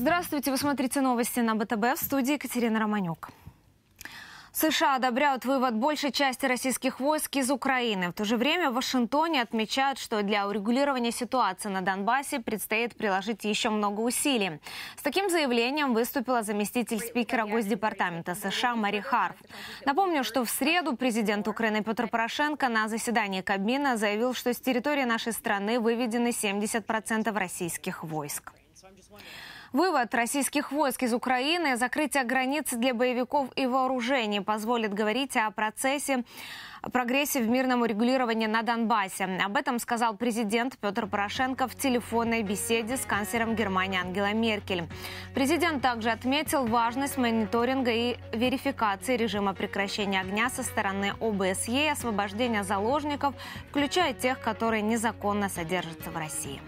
Здравствуйте, вы смотрите новости на БТБ в студии Екатерина Романюк. США одобряют вывод большей части российских войск из Украины. В то же время в Вашингтоне отмечают, что для урегулирования ситуации на Донбассе предстоит приложить еще много усилий. С таким заявлением выступила заместитель спикера Госдепартамента США Мари Харф. Напомню, что в среду президент Украины Петр Порошенко на заседании Кабмина заявил, что с территории нашей страны выведены 70% российских войск. Вывод российских войск из Украины, закрытие границ для боевиков и вооружений позволит говорить о процессе прогрессе в мирном урегулировании на Донбассе. Об этом сказал президент Петр Порошенко в телефонной беседе с канцлером Германии Ангела Меркель. Президент также отметил важность мониторинга и верификации режима прекращения огня со стороны ОБСЕ и освобождения заложников, включая тех, которые незаконно содержатся в России.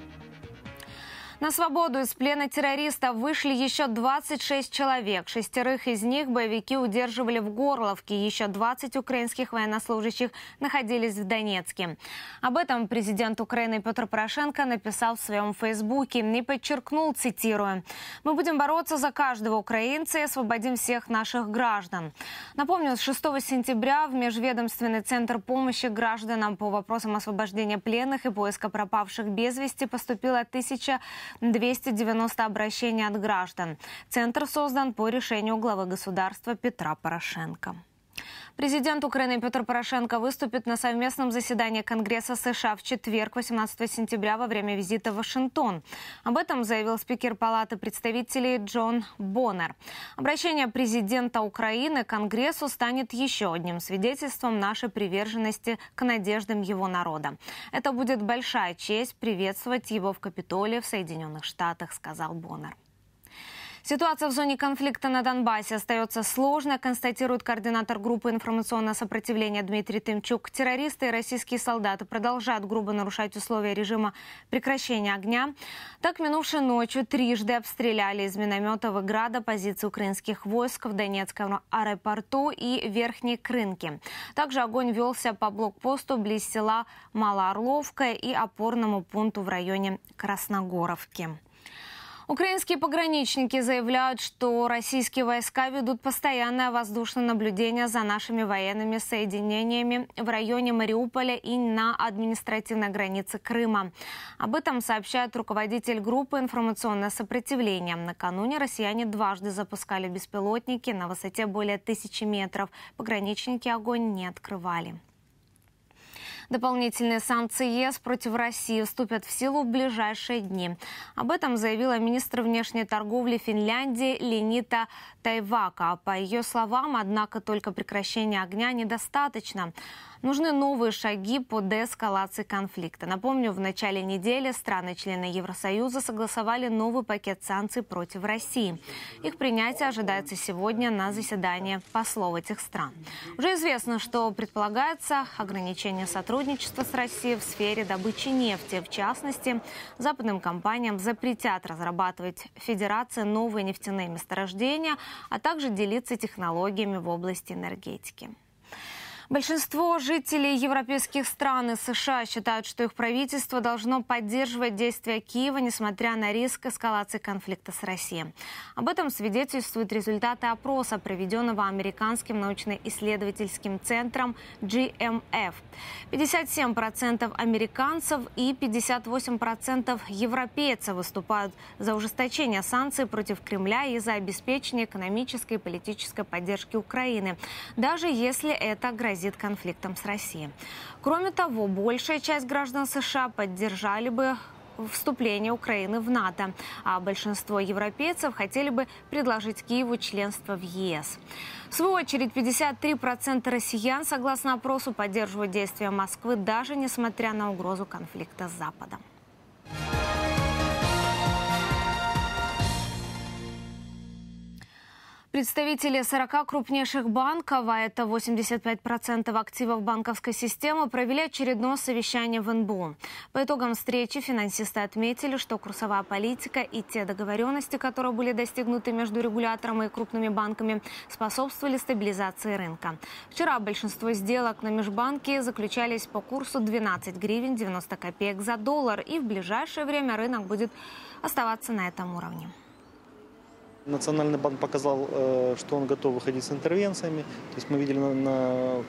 На свободу из плена террористов вышли еще 26 человек. Шестерых из них боевики удерживали в Горловке. Еще 20 украинских военнослужащих находились в Донецке. Об этом президент Украины Петр Порошенко написал в своем фейсбуке и подчеркнул, цитирую, «Мы будем бороться за каждого украинца и освободим всех наших граждан». Напомню, с 6 сентября в Межведомственный центр помощи гражданам по вопросам освобождения пленных и поиска пропавших без вести поступило 1000 290 обращений от граждан. Центр создан по решению главы государства Петра Порошенко. Президент Украины Петр Порошенко выступит на совместном заседании Конгресса США в четверг, 18 сентября, во время визита в Вашингтон. Об этом заявил спикер Палаты представителей Джон Боннер. Обращение президента Украины к Конгрессу станет еще одним свидетельством нашей приверженности к надеждам его народа. Это будет большая честь приветствовать его в Капитолии в Соединенных Штатах, сказал Боннер. Ситуация в зоне конфликта на Донбассе остается сложной, констатирует координатор группы информационного сопротивления Дмитрий Тымчук. Террористы и российские солдаты продолжают грубо нарушать условия режима прекращения огня. Так, минувшей ночью трижды обстреляли из минометов и града позиции украинских войск в Донецком аэропорту и Верхней Крынке. Также огонь велся по блокпосту близ села Малоорловка и опорному пункту в районе Красногоровки. Украинские пограничники заявляют, что российские войска ведут постоянное воздушное наблюдение за нашими военными соединениями в районе Мариуполя и на административной границе Крыма. Об этом сообщает руководитель группы информационное сопротивление. Накануне россияне дважды запускали беспилотники на высоте более тысячи метров. Пограничники огонь не открывали. Дополнительные санкции ЕС против России вступят в силу в ближайшие дни. Об этом заявила министр внешней торговли Финляндии Ленита Тайвака. По ее словам, однако, только прекращение огня недостаточно. Нужны новые шаги по деэскалации конфликта. Напомню, в начале недели страны-члены Евросоюза согласовали новый пакет санкций против России. Их принятие ожидается сегодня на заседании послов этих стран. Уже известно, что предполагается ограничение сотрудничества с Россией в сфере добычи нефти. В частности, западным компаниям запретят разрабатывать Федерации новые нефтяные месторождения, а также делиться технологиями в области энергетики. Большинство жителей европейских стран и США считают, что их правительство должно поддерживать действия Киева, несмотря на риск эскалации конфликта с Россией. Об этом свидетельствуют результаты опроса, проведенного американским научно-исследовательским центром GMF. 57% американцев и 58% европейцев выступают за ужесточение санкций против Кремля и за обеспечение экономической и политической поддержки Украины, даже если это грозит грозит конфликтом с Россией. Кроме того, большая часть граждан США поддержали бы вступление Украины в НАТО, а большинство европейцев хотели бы предложить Киеву членство в ЕС. В свою очередь, 53% россиян, согласно опросу, поддерживают действия Москвы, даже несмотря на угрозу конфликта с Западом. Представители 40 крупнейших банков, а это 85% активов банковской системы, провели очередное совещание в НБУ. По итогам встречи финансисты отметили, что курсовая политика и те договоренности, которые были достигнуты между регулятором и крупными банками, способствовали стабилизации рынка. Вчера большинство сделок на межбанке заключались по курсу 12 гривен 90 копеек за доллар, и в ближайшее время рынок будет оставаться на этом уровне. Национальный банк показал, э, что он готов выходить с интервенциями. То есть мы видели, на, на,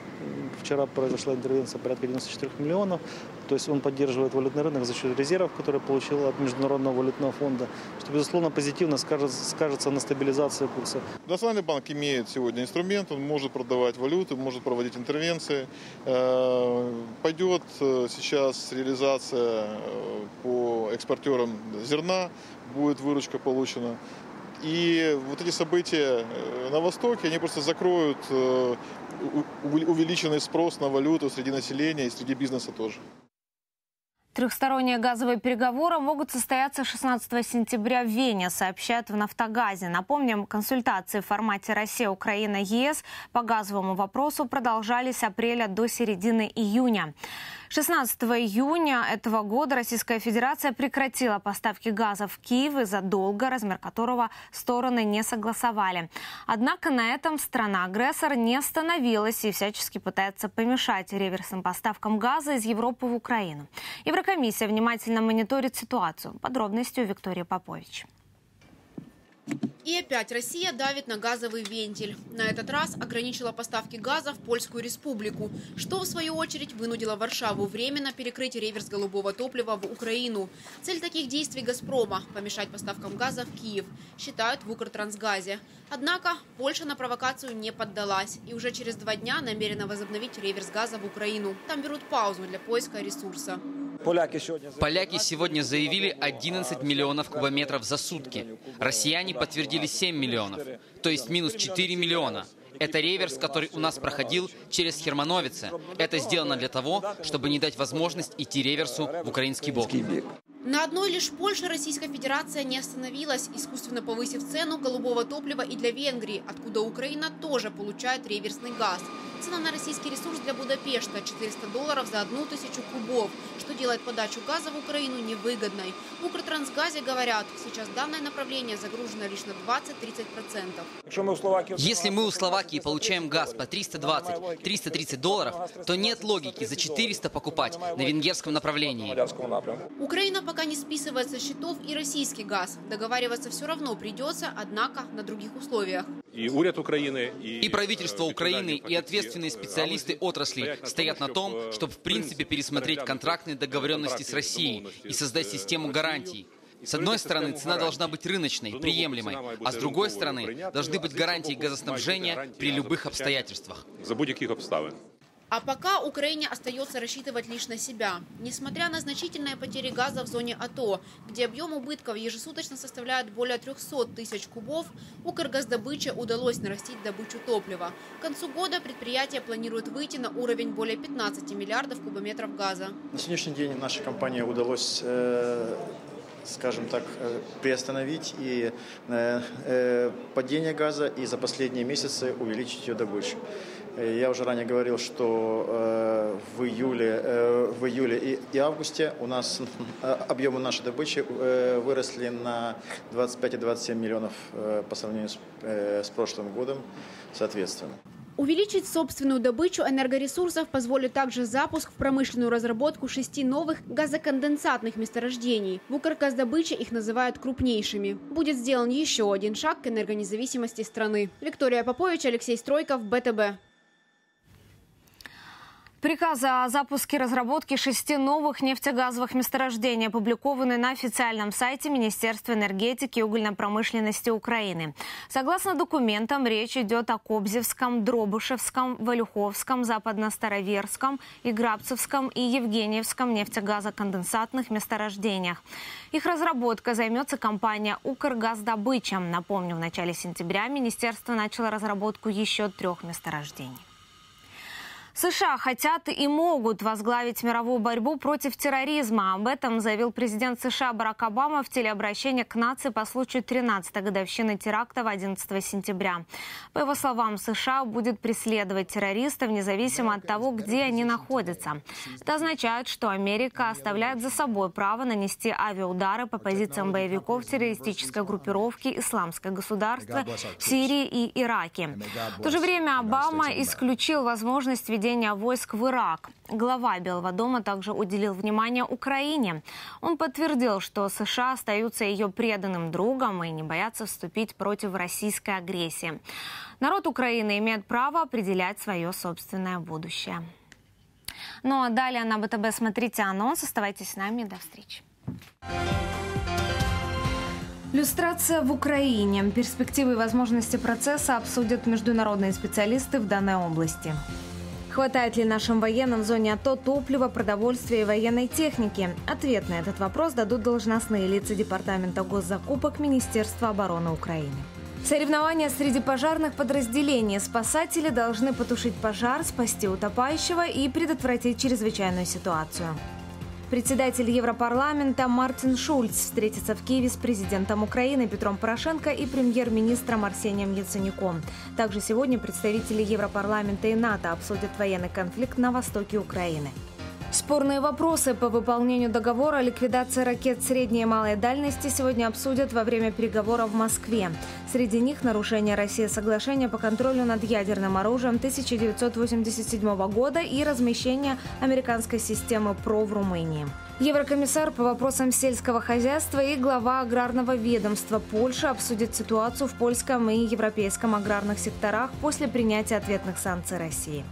вчера произошла интервенция порядка 94 миллионов. То есть он поддерживает валютный рынок за счет резервов, которые получил от Международного валютного фонда, что, безусловно, позитивно скажется, скажется на стабилизации курса. Национальный банк имеет сегодня инструмент, он может продавать валюту, может проводить интервенции. Э, пойдет э, сейчас реализация по экспортерам зерна, будет выручка получена. И вот эти события э, на Востоке, они просто закроют э, увеличенный спрос на валюту среди населения и среди бизнеса тоже. Трехсторонние газовые переговоры могут состояться 16 сентября в Вене, сообщают в «Нафтогазе». Напомним, консультации в формате Россия, Украина, ЕС по газовому вопросу продолжались с апреля до середины июня. 16 июня этого года Российская Федерация прекратила поставки газа в Киев из-за долга, размер которого стороны не согласовали. Однако на этом страна-агрессор не остановилась и всячески пытается помешать реверсным поставкам газа из Европы в Украину. Еврокомиссия внимательно мониторит ситуацию. Подробности у Виктории Попович. И опять Россия давит на газовый вентиль. На этот раз ограничила поставки газа в Польскую республику, что в свою очередь вынудило Варшаву временно перекрыть реверс голубого топлива в Украину. Цель таких действий «Газпрома» – помешать поставкам газа в Киев, считают в Укртрансгазе. Однако Польша на провокацию не поддалась и уже через два дня намерена возобновить реверс газа в Украину. Там берут паузу для поиска ресурса. Поляки сегодня заявили 11 миллионов кубометров за сутки. Россияне подтвердили 7 миллионов, то есть минус 4 миллиона. Это реверс, который у нас проходил через Хермановице. Это сделано для того, чтобы не дать возможность идти реверсу в украинский бок. На одной лишь Польше Российская Федерация не остановилась, искусственно повысив цену голубого топлива и для Венгрии, откуда Украина тоже получает реверсный газ. Цена на российский ресурс для Будапешта – 400 долларов за одну тысячу кубов, что делает подачу газа в Украину невыгодной. В Укртрансгазе говорят, сейчас данное направление загружено лишь на 20-30%. Если мы у Словакии получаем газ по 320-330 долларов, то нет логики за 400 покупать на венгерском направлении. Украина пока не списывает со счетов и российский газ. Договариваться все равно придется, однако на других условиях. И уряд Украины, и, и правительство Украины, и ответственные специалисты отрасли стоят на том, чтобы в принципе пересмотреть контрактные договоренности с Россией и создать систему гарантий. С одной стороны, цена должна быть рыночной, приемлемой, а с другой стороны, должны быть гарантии газоснабжения при любых обстоятельствах. За будь-яких обставин. А пока Украине остается рассчитывать лишь на себя. Несмотря на значительные потери газа в зоне АТО, где объем убытков ежесуточно составляет более 300 тысяч кубов, Укргаздобыче удалось нарастить добычу топлива. К концу года предприятие планирует выйти на уровень более 15 миллиардов кубометров газа. На сегодняшний день нашей компании удалось э скажем так, э, приостановить и э, э, падение газа и за последние месяцы увеличить ее добычу. Я уже ранее говорил, что в июле, в июле и, и августе у нас объемы нашей добычи выросли на 25-27 миллионов э, по сравнению с прошлым годом, соответственно. Увеличить собственную добычу энергоресурсов позволит также запуск в промышленную разработку шести новых газоконденсатных месторождений. В Укргаздобыче их называют крупнейшими. Будет сделан еще один шаг к энергонезависимости страны. Виктория Попович, Алексей Стройков, БТБ. Приказы о запуске разработки шести новых нефтегазовых месторождений опубликованы на официальном сайте Министерства энергетики и угольной промышленности Украины. Согласно документам, речь идет о Кобзевском, Дробышевском, Валюховском, Западно-Староверском, Играбцевском и Евгеньевском нефтегазоконденсатных месторождениях. Их разработка займется компания «Укргаздобыча». Напомню, в начале сентября министерство начало разработку еще трех месторождений. США хотят и могут возглавить мировую борьбу против терроризма. Об этом заявил президент США Барак Обама в телеобращении к нации по случаю 13-й годовщины теракта в 11 сентября. По его словам, США будет преследовать террористов независимо от того, где они находятся. Это означает, что Америка оставляет за собой право нанести авиаудары по позициям боевиков террористической группировки «Исламское государство» в Сирии и Ираке. В то же время Обама исключил возможность ведения введения войск в Ирак. Глава Белого дома также уделил внимание Украине. Он подтвердил, что США остаются ее преданным другом и не боятся вступить против российской агрессии. Народ Украины имеет право определять свое собственное будущее. Ну а далее на БТБ смотрите анонс. Оставайтесь с нами. До встречи. Люстрация в Украине. Перспективы и возможности процесса обсудят международные специалисты в данной области. Хватает ли нашим военным в зоне АТО топлива, продовольствия и военной техники? Ответ на этот вопрос дадут должностные лица Департамента госзакупок Министерства обороны Украины. Соревнования среди пожарных подразделений. Спасатели должны потушить пожар, спасти утопающего и предотвратить чрезвычайную ситуацию. Председатель Европарламента Мартин Шульц встретится в Киеве с президентом Украины Петром Порошенко и премьер-министром Арсением Яценюком. Также сегодня представители Европарламента и НАТО обсудят военный конфликт на востоке Украины. Спорные вопросы по выполнению договора о ликвидации ракет средней и малой дальности сегодня обсудят во время переговоров в Москве. Среди них нарушение России соглашения по контролю над ядерным оружием 1987 года и размещение американской системы ПРО в Румынии. Еврокомиссар по вопросам сельского хозяйства и глава аграрного ведомства Польши обсудят ситуацию в польском и европейском аграрных секторах после принятия ответных санкций России.